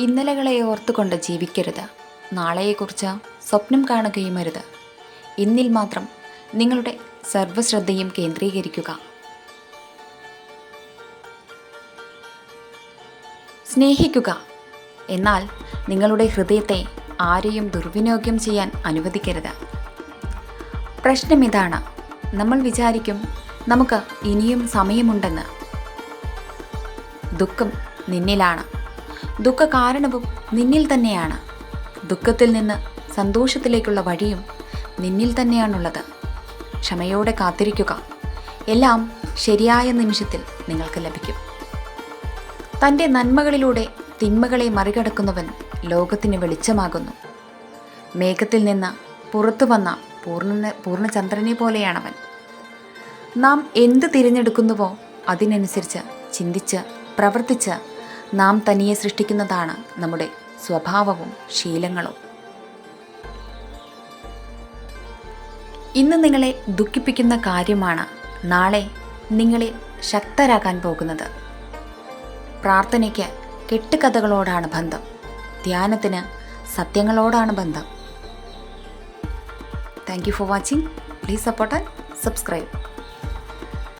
ഇന്നലകളെ ഓർത്തുകൊണ്ട് ജീവിക്കരുത്. നാളെയെക്കുറിച്ച് സ്വപ്നം കാണുകയും അരുത് ഇന്നിൽ മാത്രം നിങ്ങളുടെ സർവശ്രദ്ധയും കേന്ദ്രീകരിക്കുക. സ്നേഹിക്കുക. എന്നാൽ നിങ്ങളുടെ ഹൃദയത്തെ ആരെയും ദുർവിനിയോഗം ചെയ്യാൻ അനുവദിക്കരുത്. പ്രശ്നം ഇതാണ്. നമ്മൾ വിചാരിക്കും നമുക്ക് ഇനിയും സമയമുണ്ടെന്ന്. ദുഃഖം നിന്നിലാണ്. ദുഃഖ കാരണവും നിന്നിൽ തന്നെയാണ്. ദുഃഖത്തിൽ നിന്ന് സന്തോഷത്തിലേക്കുള്ള വഴിയും നിന്നിൽ തന്നെയാണുള്ളത്. ക്ഷമയോടെ കാത്തിരിക്കുക. എല്ലാം ശരിയായ നിമിഷത്തിൽ നിങ്ങൾക്ക് ലഭിക്കും. തന്റെ നന്മകളിലൂടെ തിന്മകളെ മറികടക്കുന്നവൻ ലോകത്തിന് വെളിച്ചമാകുന്നു. മേഘത്തിൽ നിന്ന് പുറത്തു വന്ന പൂർണ പൂർണചന്ദ്രനെ പോലെയാണവൻ. നാം എന്ത് തിരഞ്ഞെടുക്കുന്നുവോ അതിനനുസരിച്ച് ചിന്തിച്ച് പ്രവർത്തിച്ച് നാം തനിയെ സൃഷ്ടിക്കുന്നതാണ് നമ്മുടെ സ്വഭാവവും ശീലങ്ങളും. ഇന്ന് നിങ്ങളെ ദുഃഖിപ്പിക്കുന്ന കാര്യമാണ് നാളെ നിങ്ങളെ ശക്തരാക്കാൻ പോകുന്നത്. പ്രാർത്ഥനയ്ക്ക് കെട്ടുകഥകളോടാണ് ബന്ധം. ധ്യാനത്തിന് സത്യങ്ങളോടാണ് ബന്ധം. Thank you for watching please support and subscribe